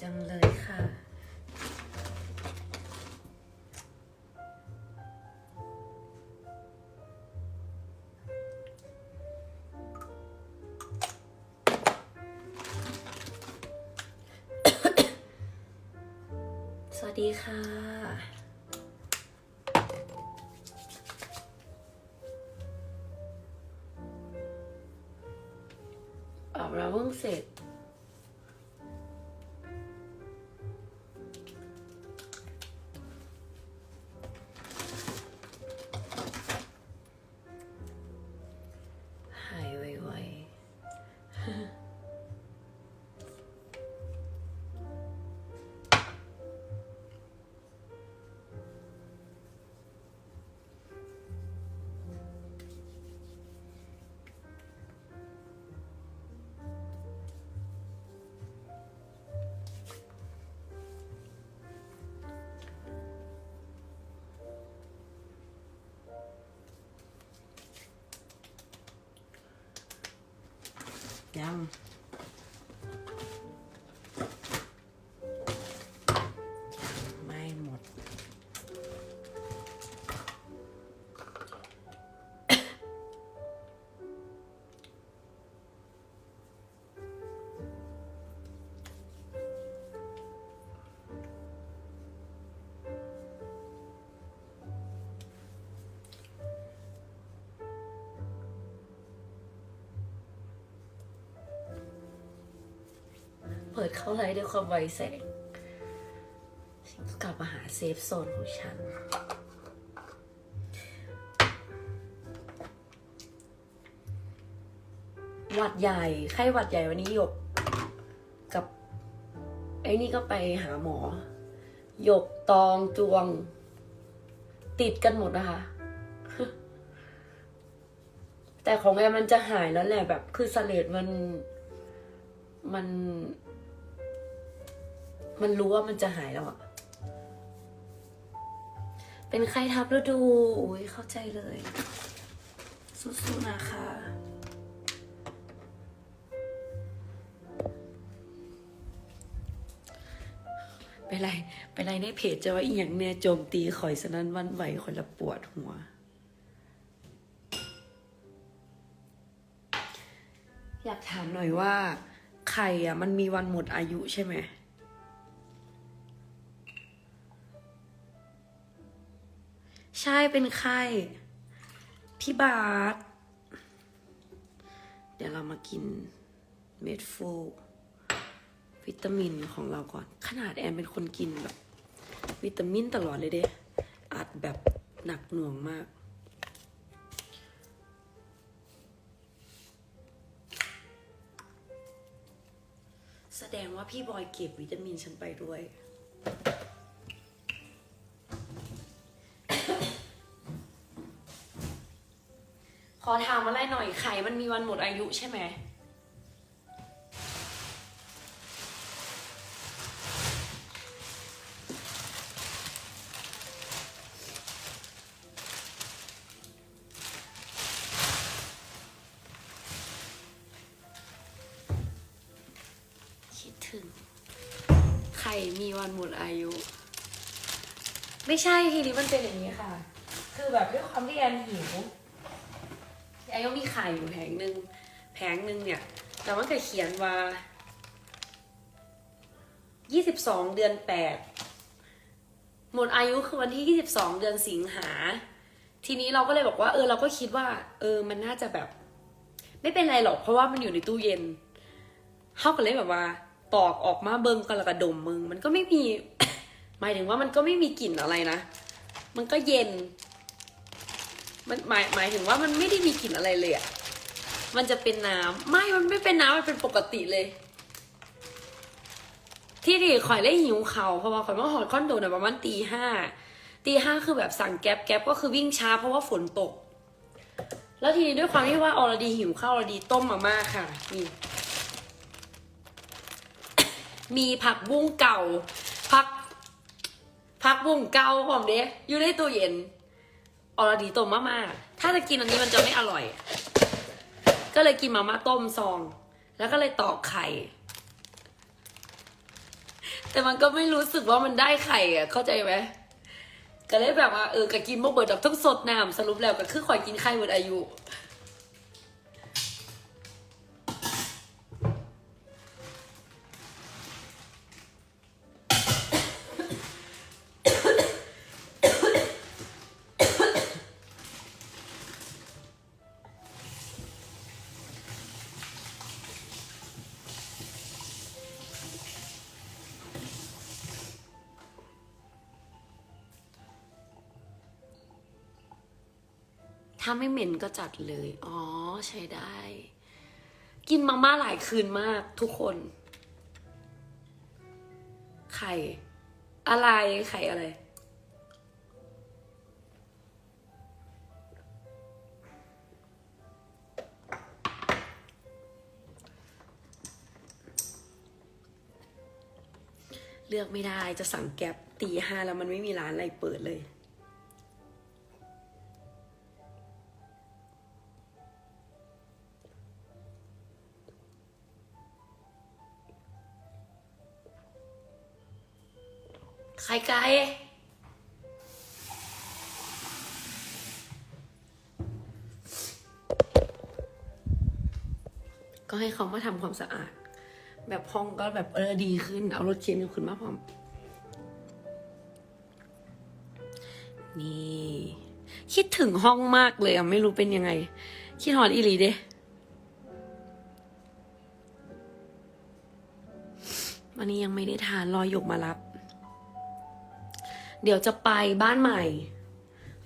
จังเลยค่ะ สวัสดีค่ะออกเราเพิ่งเสร็จ ยัง ปิดเข้าไลฟ์ด้วยความไวแสงฉันก็กลับมาหาเซฟโซนของฉัน หวัดใหญ่ ไข้หวัดใหญ่วันนี้หยก กับไอ้นี่ก็ไปหาหมอ หยกตองจวง ติดกันหมดนะคะ แต่ของแอมมันจะหายแล้วแหละแบบคือสเลดมันมัน มันรู้ว่ามันจะหายแล้วอะเป็นใครทับฤดูอุ้ยเข้าใจเลย สู้ๆนะคะเป็นไรเป็นไรในเพจจะว่าอีหยังเนี่ยโจมตีข่อยสนั้นวันไหวข่อยละปวดหัว อยากถามหน่อยว่า ไข่อะ มันมีวันหมดอายุใช่ไหม ใช่เป็นไข้พี่บาสเดี๋ยวเรามากินเม็ดฟูวิตามินของเราก่อน ขนาดแอนเป็นคนกินแบบ วิตามินตลอดเลยเด้อัดแบบหนักหน่วงมาก แสดงว่าพี่บอยเก็บวิตามินฉันไปด้วย ขอถามอะไรหน่อยไข่มันมีวันหมดอายุใช่ไหมคิดถึงไข่มีวันหมดอายุ ไม่ใช่ทีนี้มันเป็นอย่างนี้ค่ะ คือแบบด้วยความที่แอนหิว แอนก็มีไข่อยู่แผงหนึ่งแผงหนึ่งเนี่ย แต่ว่าก็เขียนว่า22เดือน8หมดอายุคือวันที่22เดือนสิงหา ทีนี้เราก็เลยบอกว่า เออเราก็คิดว่า เออมันน่าจะแบบ ไม่เป็นไรหรอกเพราะว่ามันอยู่ในตู้เย็นเข้ากันเลยแบบว่าปอกออกมาเบิงกันแล้วก็ดมมึง มันก็ไม่มี หมายถึงว่ามันก็ไม่มีกลิ่นอะไรนะ มันก็เย็น มันหมายหมายถึงว่ามันไม่ได้มีกลิ่นอะไรเลยอะมันจะเป็นน้ำไม่ มันไม่เป็นน้ำมันเป็นปกติเลย ที่ดิข่อยเล่หิวเขาเพราะว่าข่อยมาหอดคอนโดน่ะประมาณตีห้าตีห้าคือแบบสั่งแก๊ปแก๊ปก็คือวิ่งช้าเพราะว่าฝนตก แล้วทีนี้ด้วยความที่ว่าออรดีหิวข้าวออรดีต้มมาม่าค่ะนี่มีผักบุ้งเก่าผักผักบุ้งเก่าผมเด้อยู่ในตู้เย็น ออรดีต้มมาม่าถ้าจะกินอันนี้มันจะไม่อร่อย ก็เลยกินมาม่าต้มซอง แล้วก็เลยตอกไข่ แต่มันก็ไม่รู้สึกว่ามันได้ไข่อะเข้าใจไหมก็เลยแบบว่าเออก็กินบ่เบิดแบบทั้งสดน้ำสรุปแล้วก็คือข่อยกินไข่หมดอายุาไม่เหม็นก็จัดเลย อ๋อ ใช้ได้ กินมาม่าหลายคืนมากทุกคน ไข่ อะไร ไข่อะไร เลือกไม่ได้จะสั่งแก๊ปตีห้าแล้วมันไม่มีร้านอะไรเปิดเลย เขามาทำความสะอาด แบบห้องก็แบบเออดีขึ้น เอารถเข็นขึ้นมาพร้อม นี่ คิดถึงห้องมากเลยอะ ไม่รู้เป็นยังไง คิดหอนอีหลีเด้วันนี้ยังไม่ได้ทานรอยหยกมารับ เดี๋ยวจะไปบ้านใหม่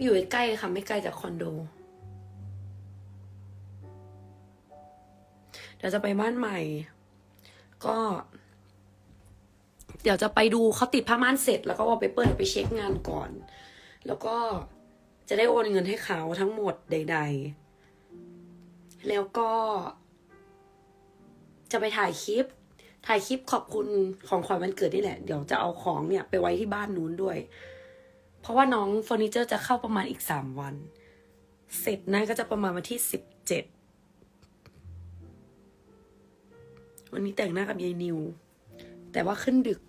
อยู่ใกล้ค่ะ ไม่ไกลจากคอนโด เดี๋ยวจะไปบ้านใหม่ ก็ เดี๋ยวจะไปดูเขาติดผ้าม่านเสร็จ แล้วก็เอาไปเปิดไปเช็คงานก่อน แล้วก็จะได้โอนเงินให้เขาทั้งหมดใด ๆ แล้วก็ จะไปถ่ายคลิป ถ่ายคลิปขอบคุณของขวัญวันเกิดนี่แหละ เดี๋ยวจะเอาของเนี่ย ไปไว้ที่บ้านนู้นด้วย เพราะว่าน้องเฟอร์นิเจอร์จะเข้าประมาณอีกสามวัน เสร็จนะก็จะประมาณวันที่สิบเจ็ด วันนี้แต่งหน้ากับยายนิว แต่ว่าขึ้นดึก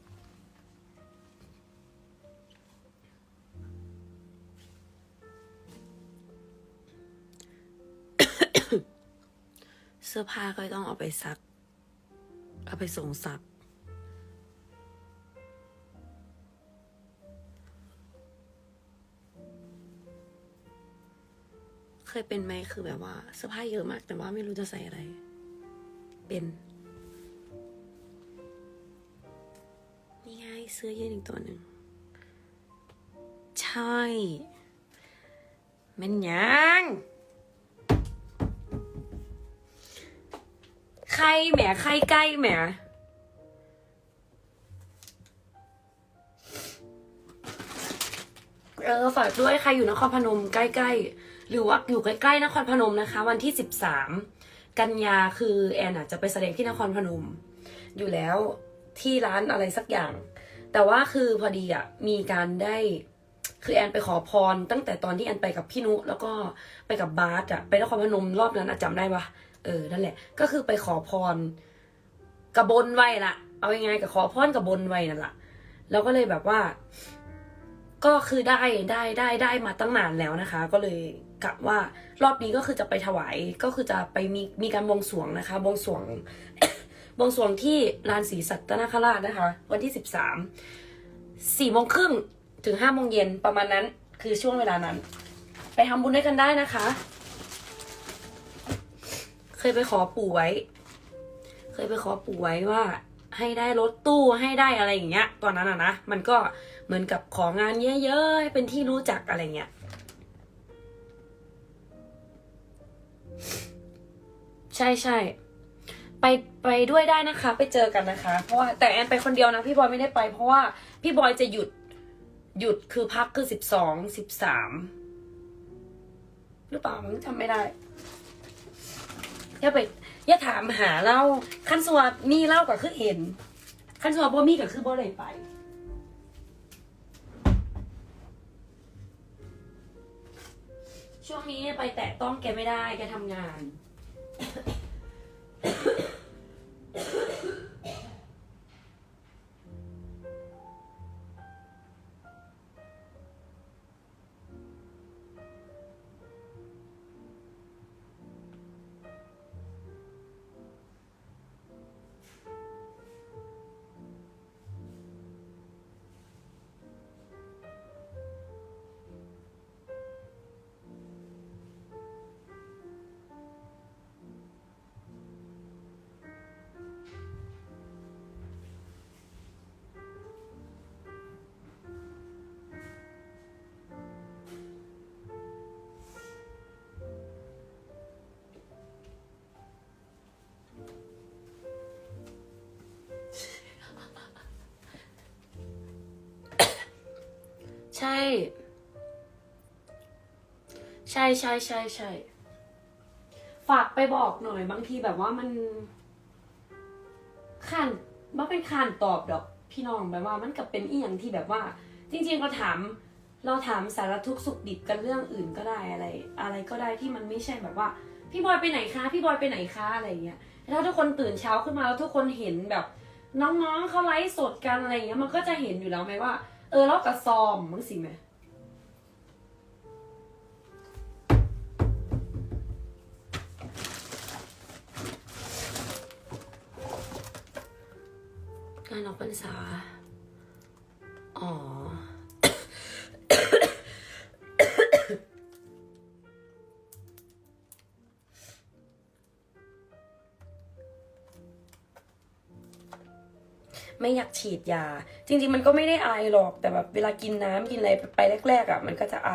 เสื้อผ้าก็ต้องเอาไปซัก เอาไปส่งซักเคยเป็นไหมคือแบบว่าเสื้อผ้าเยอะมาก แต่ว่าไม่รู้จะใส่อะไร เป็น เสื้อยืดอีกตัวหนึ่ง ใช่แมันยังใครแหมใครใกล้แหมเออฝากด้วยใครอยู่นครพนมใกล้ๆ หรือว่าอยู่ใกล้ๆนครพนมนะคะ วันที่สิบสามกันยาคือแอนอาจจะไปแสดงที่นครพนม อยู่แล้วที่ร้านอะไรสักอย่าง แต่ว่าคือพอดีอะมีการได้คือแอนไปขอพรตั้งแต่ตอนที่แอนไปกับพี่นุ แล้วก็ไปกับบาสอะไปนครพนมรอบนั้นอะจำได้ปะเออนั่นแหละ ก็คือไปขอพรกระบนไว้ละเอายังไงกับขอพรกระบนไว้นั่นแหละแล้วก็เลยแบบว่า ก็คือได้ได้ได้ได้มาตั้งนานแล้วนะคะ ก็เลยกะว่ารอบนี้ก็คือจะไปถวายก็คือจะไปมีมีการบวงสรวงนะคะบวงสรวง บวงสรวงที่ลานศรีสัตนคราชนะคะ วันที่สิบสามสี่โมงครึ่งถึงห้าโมงเย็นประมาณนั้นคือช่วงเวลานั้น ไปทำบุญด้วยกันได้นะคะ เคยไปขอปู่ไว้ เคยไปขอปู่ไว้ว่า ให้ได้รถตู้ให้ได้อะไรอย่างเงี้ย ตอนนั้นอะนะมันก็เหมือนกับของานเยอะๆเป็นที่รู้จักอะไรเงี้ยใช่ใช่ไป ไปด้วยได้นะคะ ไปเจอกันนะคะ เพราะว่าแต่แอนไปคนเดียวนะพี่บอยไม่ได้ไป เพราะว่าพี่บอยจะหยุดหยุดคือพักคือสิบสองสิบสามหรือเปล่าจำไม่ได้อย่าไปอย่าถามหาเล่าขั้นสวบมีเล่าก็คือเห็นขั้นสวบบ่มีก็คือบ่ได้ไปช่วงนี้ไปแตะต้องแกไม่ได้แกทำงาน ใช่ ใช่ใช่ใช่ใช่ฝากไปบอกหน่อย บางทีแบบว่ามันขานว่าเป็นขานตอบดอก พี่น้องแบบว่า มันกับเป็นอีหยังที่แบบว่า จริง ๆ เราถาม เราถามสารทุกข์สุขดิบกันเรื่องอื่นก็ได้อะไร อะไรก็ได้ที่มันไม่ใช่แบบว่า พี่บอยไปไหนคะ พี่บอยไปไหนคะอะไรอย่างเงี้ยแล้วทุกคนตื่นเช้าขึ้นมาแล้วทุกคนเห็นแบบ น้องๆเขาไลฟ์สดกันอะไรเงี้ย มันก็จะเห็นอยู่แล้วไหมว่า เออเรากระซอมมั้งสิแม่การออกพรรษาอ๋อ ไม่อยากฉีดยา จริง ๆ มันก็ไม่ได้ไอหรอกแต่แบบเวลากินน้ำกินอะไรไปแรก ๆอะ มันก็จะไอ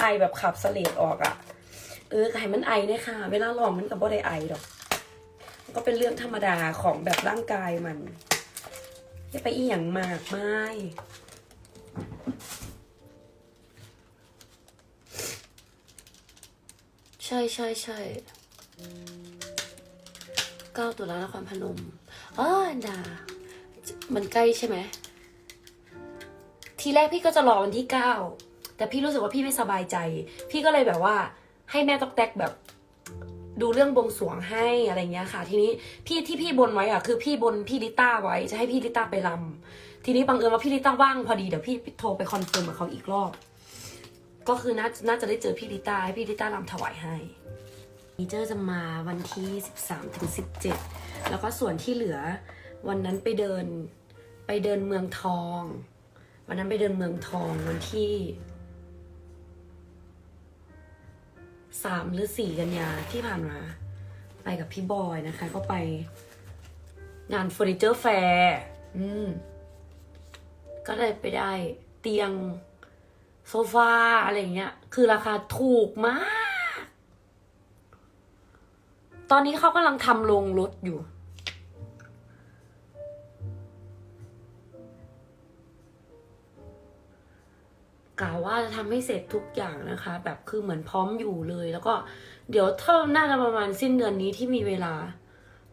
ไอแบบขับเสลดออกอะเออให้มันไอเนี่ยค่ะ เวลาลองมันก็บ่ได้ไอหรอกมันก็เป็นเรื่องธรรมดาของแบบร่างกายมันอย่าไปอีหยังมากไม่ใช่ใช่ใช่เก้าตุลานครพนมอ๋ออันดา มันใกล้ใช่ไหม ทีแรกพี่ก็จะรอวันที่เก้า แต่พี่รู้สึกว่าพี่ไม่สบายใจ พี่ก็เลยแบบว่า ให้แม่ตอกแตกแบบ ดูเรื่องบวงสรวงให้อะไรเงี้ยค่ะ ทีนี้พี่ที่พี่บนไว้อะคือพี่บนพี่ลิต้าไว้จะให้พี่ลิต้าไปรำทีนี้บังเอิญว่าพี่ลิต้าว่างพอดีเดี๋ยวพี่โทรไปคอนเฟิร์มกับเขาอีกรอบ ก็คือน่าน่าจะได้เจอพี่ลิต้าให้พี่ลิต้ารำถวายให้มีเจอร์จะมาวันที่ 13ถึง17 แล้วก็ส่วนที่เหลือวันนั้นไปเดิน ไปเดินเมืองทอง วันนั้นไปเดินเมืองทองวันที่สามหรือสี่กันยาที่ผ่านมา ไปกับพี่บอยนะคะ ก็ไปงานเฟอร์นิเจอร์แฟร์อืม ก็เลยไปได้เตียงโซฟาอะไรอย่างเงี้ย คือราคาถูกมาก ตอนนี้เขากำลังทำโรงรถอยู่ ว่าจะทำให้เสร็จทุกอย่างนะคะ แบบคือเหมือนพร้อมอยู่เลย แล้วก็เดี๋ยวถ้าน่าจะประมาณสิ้นเดือนนี้ที่มีเวลา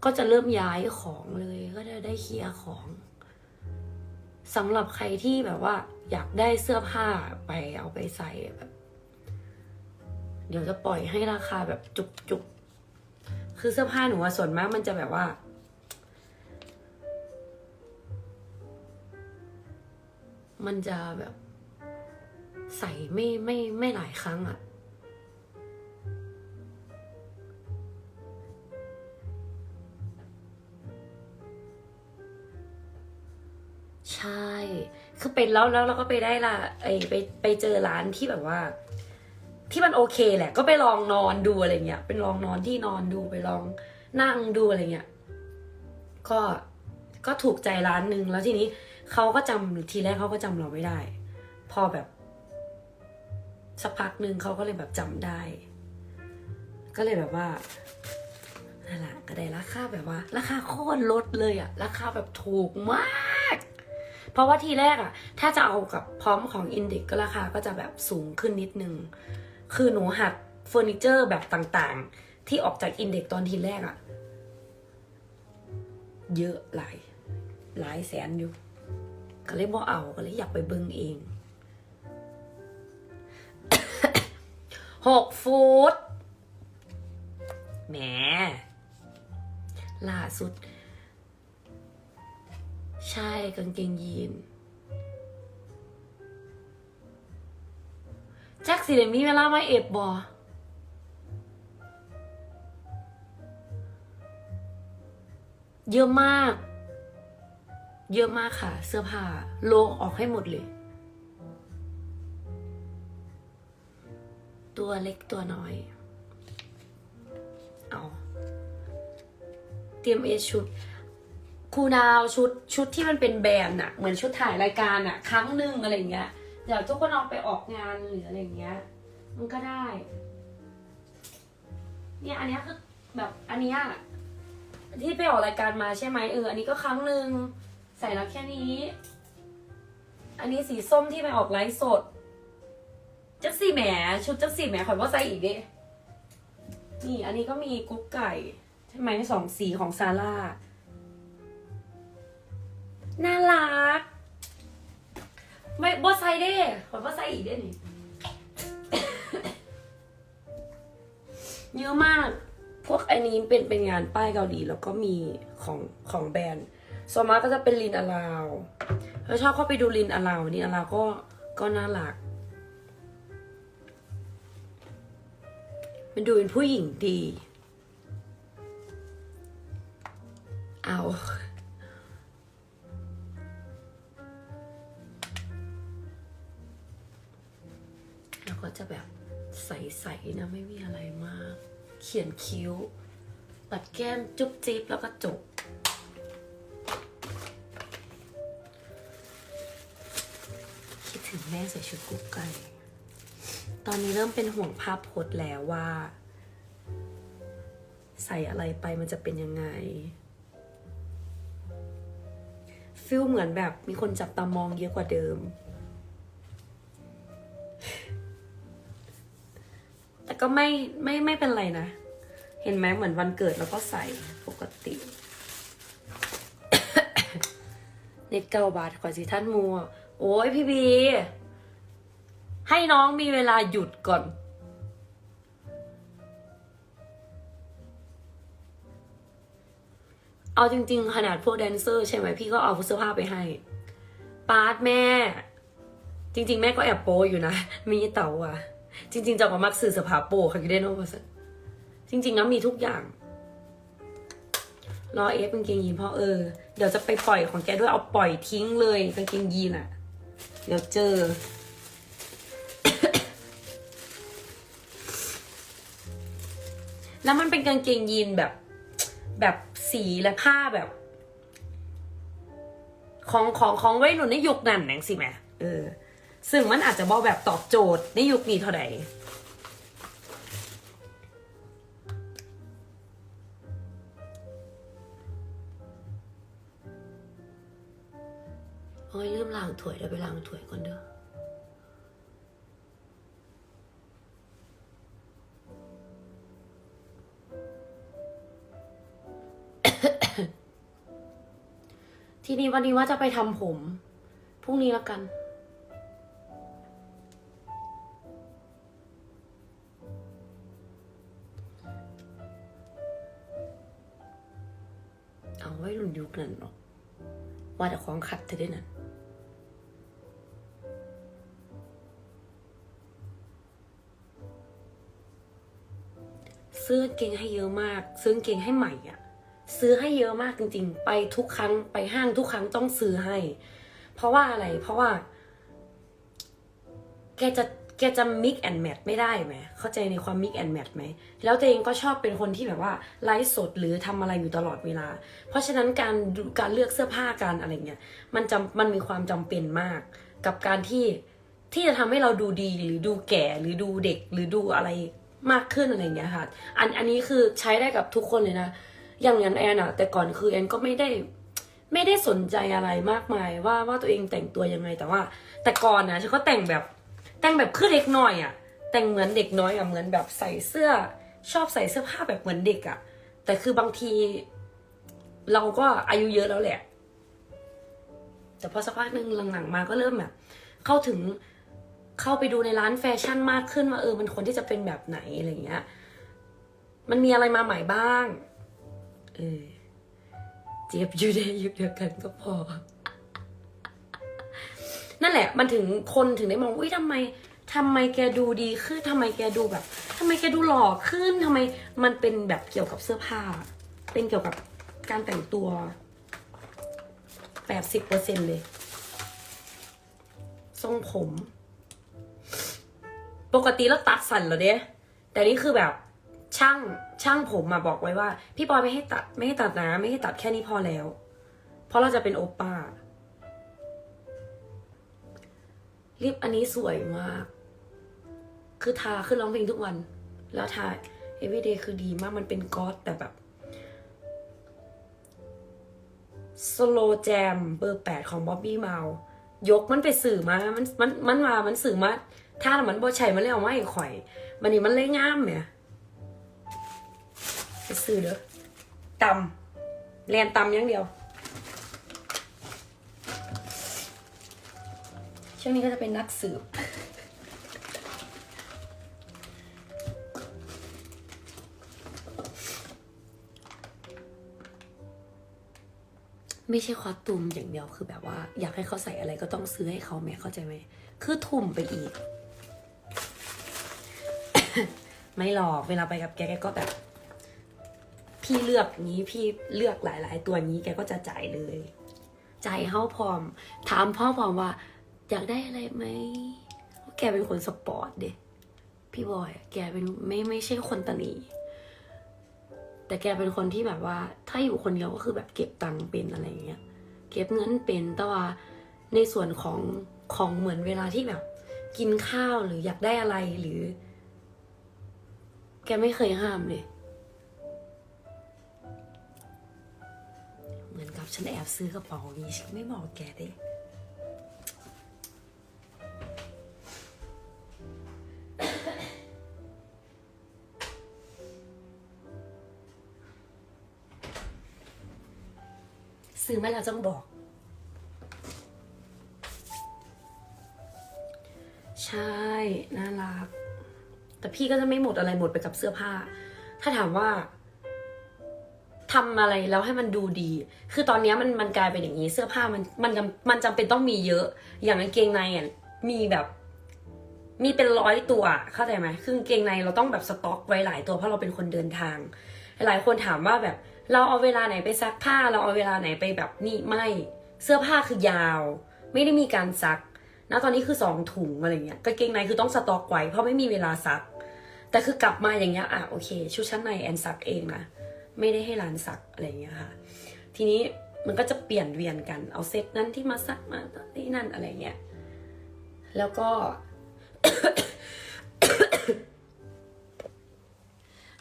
ก็จะเริ่มย้ายของเลย ก็จะได้เคลียร์ของสำหรับใครที่แบบว่า อยากได้เสื้อผ้าไปเอาไปใส่แบบ เดี๋ยวจะปล่อยให้ราคาแบบจุกๆคือเสื้อผ้าหนูอะส่วนมากมันจะแบบว่า มันจะแบบ ใส่ไม่ไม่ไม่หลายครั้งอะ่ะ ใช่ คือเป็นแล้วแล้วเราก็ไปได้ละไอไปไปเจอร้านที่แบบว่า ที่มันโอเคแหละ ก็ไปลองนอนดูอะไรเงี้ยเป็นลองนอนที่นอนดูไปลองนั่งดูอะไรเงี้ยก็ก็ถูกใจร้านหนึ่งแล้วทีนี้เขาก็จำทีแรกเขาก็จำเราไม่ได้ พอแบบ สักพักหนึ่งเขาก็เลยแบบจำได้ ก็เลยแบบว่านั่นแหละก็ได้ราคาแบบว่า ราคาโคตรลดเลยอะราคาแบบถูกมาก เพราะว่าทีแรกอะถ้าจะเอากับพร้อมของอินดิกก็ราคาก็จะแบบสูงขึ้นนิดนึง คือหนูหักเฟอร์นิเจอร์แบบต่างๆ ที่ออกจากอินเด็กตอนทีแรกอะเยอะหลาย หลายแสนอยู่ ก็เลยบ่เอาก็เลยอยากไปเบิ่งเอง หกฟุตแหมล่าสุด ใช่กางเกงยีนแจ็คสิเดมีเวลามาเอบบอเยอะมาก เยอะมากค่ะ เสื้อผ้าโลออกให้หมดเลย ตัวเล็กตัวน้อย เอา เตรียมเอชุดครูดาวชุดชุดที่มันเป็นแบรนด์อะเหมือนชุดถ่ายรายการอะครั้งหนึ่งอะไรเงี้ยเดี๋ยวทุกคนเอาไปออกงานหรืออะไรเงี้ย มันก็ได้ เนี่ยอันนี้คือแบบอันนี้ที่ไปออกรายการมาใช่ไหมเออ อันนี้ก็ครั้งหนึ่งใส่แล้วแค่นี้ อันนี้สีส้มที่ไปออกไลฟ์สด จักสี่แหมชุดจักสี่แหมขอยว่าใส่อีกดินี่อันนี้ก็มีกุ๊กไก่ ใช่ไหมสองสีของซาร่า น่ารัก ไม่บอใส่เด้ขอยว่าใส่อีกเด้นี่เยอะมาก พวกอันนี้เป็นเป็นงานป้ายเกาหลีแล้วก็มีของของแบรนด์ส่วนมากก็จะเป็นลินอลาวเราชอบเข้าไปดูลินอลาวลินอลาวก็ก็น่ารัก มันดูเป็นผู้หญิงดี เอา แล้วก็จะแบบใสๆนะไม่มีอะไรมาก เขียนคิ้ว ปัดแก้มจุ๊บจิ๊บแล้วก็จบคิดถึงแม่ใส่ชุดกุ๊กไก่ ตอนนี้เริ่มเป็นห่วงภาพพจน์แล้วว่า ใส่อะไรไปมันจะเป็นยังไงฟิลเหมือนแบบมีคนจับตามองเยอะกว่าเดิม แต่ก็ไม่ไม่ไม่เป็นไรนะ เห็นไหมเหมือนวันเกิดแล้วก็ใส่ปกติเน็ตเกาบาทกว่าสิท่านมัว โอ้ยพี่บี ให้น้องมีเวลาหยุดก่อน เอาจริง ๆ ขนาดพวกแดนเซอร์ใช่ไหมพี่ก็เอาเสื้อผ้าไปให้ปาร์ตแม่ จริง ๆ แม่ก็แอบโปอยู่นะ มีเต๋าอะ จริง ๆจะมามักสื่อสภาโปค่ะกิเดโนมาสจริง ๆ แล้วมีทุกอย่าง รอเอฟกางเกงยีนเพราะเออ เดี๋ยวจะไปปล่อยของแกด้วยเอาปล่อยทิ้งเลยกางเกงยีนอะ เดี๋ยวเจอ แล้วมันเป็นกางเกงยีนแบบ แบบสีและผ้าแบบ ของของของไวัยรุ่นในยุคนั้นนังสิแม่เออ ซึ่งมันอาจจะบอกแบบตอบโจทย์ในยุคนี้เท่าไหร่โอ้ยลืมล้างถ้วยเดี๋ยวไปล้างถ้วยก่อนเด้อ ทีนี้วันนี้ว่าจะไปทำผม พรุ่งนี้แล้วกัน เอาไว้รุ่นยุคนั้นเนาะว่าแต่ของขัดเธอได้นั่นซื้อกางเกงให้เยอะมาก ซื้อกางเกงให้ใหม่อะ ซื้อให้เยอะมากจริง ๆ ไปทุกครั้งไปห้างทุกครั้งต้องซื้อให้ เพราะว่าอะไรเพราะว่า แกจะแกจะ mix and match ไม่ได้ไหม เข้าใจในความ mix and match ไหม แล้วตัวเองก็ชอบเป็นคนที่แบบว่าไลฟ์สดหรือทำอะไรอยู่ตลอดเวลา เพราะฉะนั้นการการเลือกเสื้อผ้าการอะไรเงี้ย มันจำมันมีความจำเป็นมาก กับการที่ที่จะทำให้เราดูดีหรือดูแก่หรือดูเด็กหรือดูอะไรมากขึ้นอะไรเงี้ยค่ะ อันอันนี้คือใช้ได้กับทุกคนเลยนะ อย่างนั้นแอนอะแต่ก่อนคือแอนก็ไม่ได้ไม่ได้สนใจอะไรมากมายว่าว่าตัวเองแต่งตัวยังไงแต่ว่า แต่ก่อนนะฉันก็แต่งแบบแต่งแบบคือเด็กน้อยอะแต่งเหมือนเด็กน้อยอะเหมือนแบบใส่เสื้อ ชอบใส่เสื้อผ้าแบบเหมือนเด็กอะแต่คือบางที เราก็อายุเยอะแล้วแหละ แต่พอสักพักหนึ่งหลังๆมาก็เริ่มแบบ เข้าถึงเข้าไปดูในร้านแฟชั่นมากขึ้นว่าเออมันควรที่จะเป็นแบบไหนอะไรเงี้ย มันมีอะไรมาใหม่บ้าง เออ เจ็บอยู่ในยุคเดียวกันก็พอ นั่นแหละ มันถึงคนถึงได้มองอุ้ยทำไมทำไมแกดูดีขึ้นทำไมแกดูแบบทำไมแกดูหล่อขึ้นทำไมมันเป็นแบบเกี่ยวกับเสื้อผ้า เป็นเกี่ยวกับการแต่งตัวแปดสิบเปอร์เซ็นเลยทรงผม ปกติแล้วตัดสั้นเหรอเด้แต่นี่คือแบบ ช่างช่างผมมาบอกไว้ว่า พี่ปอยไม่ให้ตัดไม่ให้ตัดนะ ไม่ให้ตัดแค่นี้พอแล้ว เพราะเราจะเป็นโอป้าลิปอันนี้สวยมาก คือทาขึ้นร้องเพลงทุกวัน แล้วทา everyday คือดีมากมันเป็นก๊อตแต่แบบ slow jam เบอร์แปดของ Bobby m o u ยกมันไปสื่อมา มันมันมันมา มันสื่อมา ถ้ามันบ่ใช่มันเลยเอามาให้ข่อย มันนี่มันเลยงามเนี่ย ไปซื้อเด้อตำเรียนตำอย่างเดียว ช่วงนี้ก็จะเป็นนักสืบ ไม่ใช่คอสตูมอย่างเดียวคือแบบว่า อยากให้เขาใส่อะไรก็ต้องซื้อให้เขาแม่เข้าใจไหม คือทุ่มไปอีก ไม่หรอกเวลาไปกับแกแกก็แบบ พี่เลือกนี้พี่เลือกหลาย ๆ ตัวนี้แกก็จะจ่ายเลยจ่ายเขาพร้อม ถามพ่อพร้อมว่า อยากได้อะไรไหมแกเป็นคนสปอร์ตเด็พี่บอย แกเป็นไม่ไม่ใช่คนตนีแต่แกเป็นคนที่แบบว่า ถ้าอยู่คนเดียวก็คือแบบเก็บตังค์เป็นอะไรเงี้ย เก็บเงินเป็นแต่ว่าในส่วนของของเหมือนเวลาที่แบบ กินข้าวหรืออยากได้อะไรหรือ แกไม่เคยห้ามเลย ฉันแอบซื้อกระเป๋านี้ฉันไม่บอกแกด้ซื้อมาแล้วต้องบอก ใช่ น่ารัก แต่พี่ก็จะไม่หมดอะไรหมดไปกับเสื้อผ้า ถ้าถามว่า ทำอะไรแล้วให้มันดูดี คือตอนนี้มันมันกลายเป็นอย่างนี้ เสื้อผ้ามันมันจำมันจำเป็นต้องมีเยอะ อย่างกางเกงในอะมีแบบมีเป็นร้อยตัวเข้าใจไหมคือกางเกงในเราต้องแบบสต็อกไว้หลายตัวเพราะเราเป็นคนเดินทาง หลายคนถามว่าแบบเราเอาเวลาไหนไปซักผ้า เราเอาเวลาไหนไปแบบนี่ไม่เสื้อผ้าคือยาว ไม่ได้มีการซักณตอนนี้คือสองถุงอะไรเงี้ยกางเกงในคือต้องสต็อกไว้เพราะไม่มีเวลาซัก แต่คือกลับมาอย่างเงี้ยอะโอเค ชุดชั้นในแอนซักเองนะ ไม่ได้ให้ร้านซักอะไรอย่างเงี้ยค่ะ ทีนี้มันก็จะเปลี่ยนเวียนกัน เอาเซตนั้นที่มาซักมาที่นั่นอะไรเงี้ย แล้วก็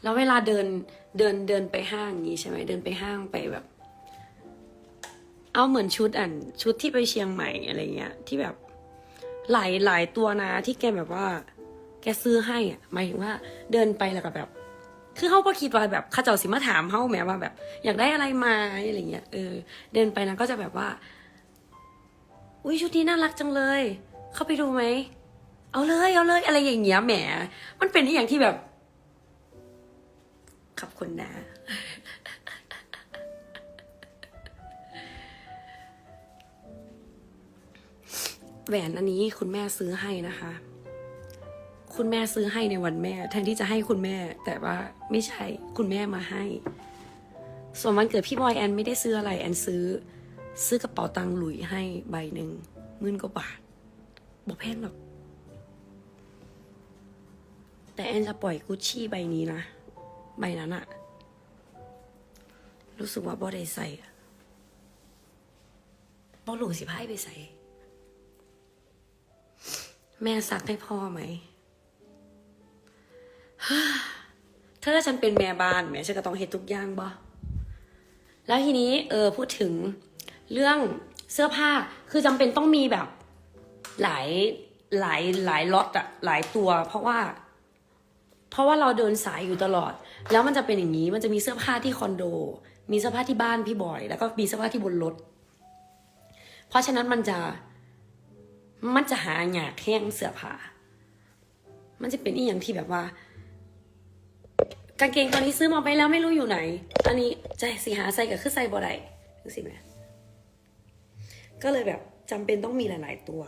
แล้วเวลาเดินเดินเดินไปห้างอย่างงี้ใช่ไหมเดินไปห้างไปแบบ เอาเหมือนชุดอันชุดที่ไปเชียงใหม่อะไรเงี้ย ที่แบบหลายหลายตัวนะที่แกแบบว่า แกซื้อให้อะหมายถึงว่าเดินไปแล้วก็แบบ คือเขาก็คิดว่าแบบข้าเจ้าสิมาถามเขาแหมว่าแบบ อยากได้อะไรมาอะไรเงี้ยเออเดินไปนะก็จะแบบว่า อุ้ยชุดนี้น่ารักจังเลย เข้าไปดูไหมเอาเลยเอาเลย อะไรอย่างเงี้ยแหม มันเป็นอย่างที่แบบขอบคุณนะแหวนอันนี้คุณแม่ซื้อให้นะคะ คุณแม่ซื้อให้ในวันแม่ แทนที่จะให้คุณแม่ แต่ว่าไม่ใช่คุณแม่มาให้ ส่วนวันเกิดพี่บอยแอนไม่ได้ซื้ออะไรแอนซื้อ ซื้อกระเป๋าตังค์หลุยให้ใบหนึ่งมื่นกว่าบาทบอกแพงหรอกแต่แอนจะปล่อยกุชชี่ใบนี้นะ ใบนั้นอะรู้สึกว่าบ่ได้ใส่อะบ่หลูสิพายไปใส่ แม่ซักให้พ่อไหม ถ้าฉันเป็นแม่บ้านแม่ฉันก็ต้องเฮ็ดทุกอย่างบ่แล้วทีนี้เออพูดถึงเรื่องเสื้อผ้าคือจำเป็นต้องมีแบบหลายหลายหลายล็อตอะหลายตัว เพราะว่า เพราะว่าเราเดินสายอยู่ตลอด แล้วมันจะเป็นอย่างนี้มันจะมีเสื้อผ้าที่คอนโด มีเสื้อผ้าที่บ้านพี่บอย แล้วก็มีเสื้อผ้าที่บนรถเพราะฉะนั้นมันจะมันจะหาหยากแห้งเสื้อผ้ามันจะเป็นอีอย่างที่แบบว่า กางเกงตัวนี้ซื้อมาไปแล้วไม่รู้อยู่ไหน อันนี้ใจสีหาใส่กับคือใส่บ่ได้รู้สิไหมก็เลยแบบจำเป็นต้องมีหลาย ๆ ตัว